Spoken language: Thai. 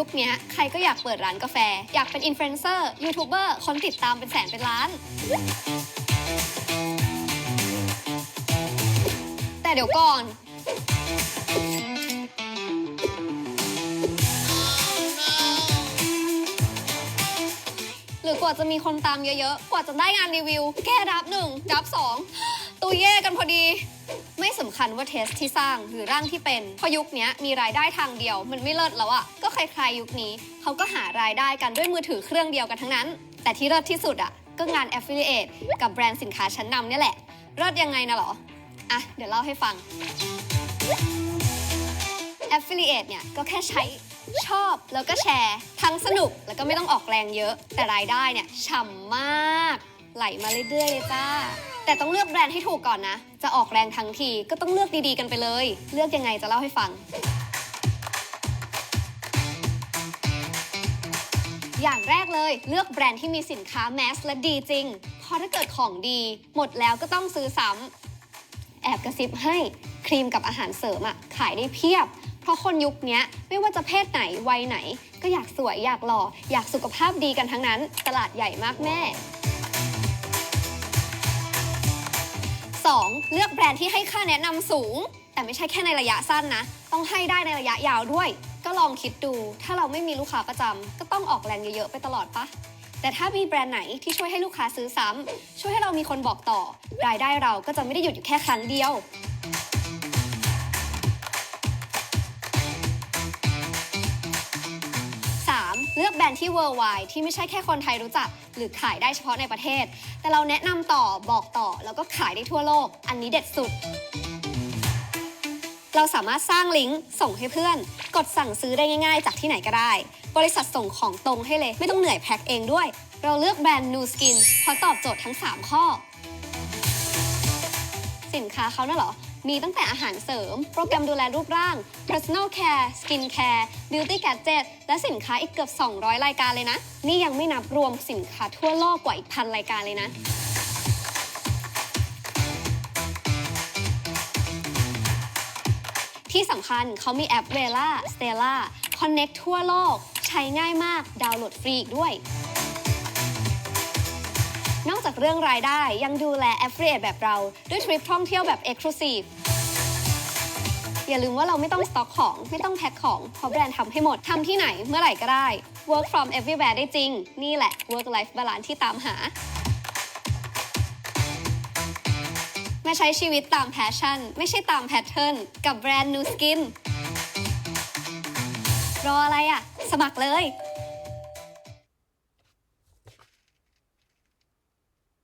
ยุคนี้ใครก็อยากเปิดร้านกาแฟ อยากเป็นอินฟลูเอนเซอร์ยูทูบเบอร์คนติดตามเป็นแสนเป็นล้าน แต่เดี๋ยวก่อน กว่าจะมีคนตามเยอะๆ กว่าจะได้งานรีวิว แค่ดับหนึ่งดับสองตัวแย่กันพอดี ไม่สำคัญว่าเทสที่สร้างหรือร่างที่เป็นเพราะยุคเนี้ยมีรายได้ทางเดียว มันไม่เลิศแล้วอะก็ใครๆยุคนี้เขาก็หารายได้กันด้วยมือถือเครื่องเดียวกันทั้งนั้น แต่ที่เลิศที่สุดอะก็งาน affiliate กับแบรนด์สินค้าชั้นนำเนี่ยแหละเลิศยังไงนะเหรออะเดี๋ยวเล่าให้ฟัง affiliate เนี่ยก็แค่ใช้ ชอบแล้วก็แชร์ ทั้งสนุกแล้วก็ไม่ต้องออกแรงเยอะ แต่รายได้เนี่ยฉ่ำมาก ไหลมาเรื่อยๆเลยจ้าแต่ต้องเลือกแบรนด์ให้ถูกก่อนนะ จะออกแรงทั้งทีก็ต้องเลือกดีๆกันไปเลย เลือกยังไงจะเล่าให้ฟัง อย่างแรกเลยเลือกแบรนด์ที่มีสินค้าแมสและดีจริง เพราะถ้าเกิดของดี หมดแล้วก็ต้องซื้อซ้ำแอบกระซิบให้ครีมกับอาหารเสริมอะขายได้เพียบ เพราะคนยุคนี้ไม่ว่าจะเพศไหนวัยไหน ก็อยากสวยอยากหล่ออยากสุขภาพดีกันทั้งนั้น ตลาดใหญ่มากแม่ 2. เลือกแบรนด์ที่ให้ค่าแนะนำสูง แต่ไม่ใช่แค่ในระยะสั้นนะ ต้องให้ได้ในระยะยาวด้วย ก็ลองคิดดู ถ้าเราไม่มีลูกค้าประจำก็ต้องออกแรงเยอะๆไปตลอดปะแต่ถ้ามีแบรนด์ไหนที่ช่วยให้ลูกค้าซื้อซ้ำช่วยให้เรามีคนบอกต่อ รายได้เราก็จะไม่ได้หยุดอยู่แค่ครั้งเดียว แบรนด์ที่ worldwide ที่ไม่ใช่แค่คนไทยรู้จัก หรือขายได้เฉพาะในประเทศ แต่เราแนะนำต่อบอกต่อแล้วก็ขายได้ทั่วโลก อันนี้เด็ดสุด เราสามารถสร้างลิงก์ส่งให้เพื่อน กดสั่งซื้อได้ง่ายๆ จากที่ไหนก็ได้ บริษัทส่งของตรงให้เลย ไม่ต้องเหนื่อยแพ็คเองด้วย เราเลือกแบรนด์ New Skin เพราะตอบโจทย์ทั้ง 3 ข้อ สินค้าเขาน่ะเหรอ มีตั้งแต่อาหารเสริม โปรแกรมดูแลรูปร่าง personal care skin care beauty gadget และสินค้าอีกเกือบ 200 รายการเลยนะ นี่ยังไม่นับรวมสินค้าทั่วโลกกว่าอีกพันรายการเลยนะที่สำคัญเขามีแอป Vela Stella Connect ทั่วโลก ใช้ง่ายมาก ดาวน์โหลดฟรีอีกด้วย นอกจากเรื่องรายได้ยังดูแล Affiliate แบบเรา ด้วยทริปท่องเที่ยวแบบ Exclusive อย่าลืมว่าเราไม่ต้องสต็อกของ ไม่ต้องแพ็คของ เพราะแบรนด์ทำให้หมด ทำที่ไหนเมื่อไหร่ก็ได้ Work from everywhere ได้จริง นี่แหละ Work life balance ที่ตามหา มาใช้ชีวิตตามแพชชั่น ไม่ใช่ตามแพทเทิร์นกับแบรนด์ New Skin รออะไรอะ สมัครเลย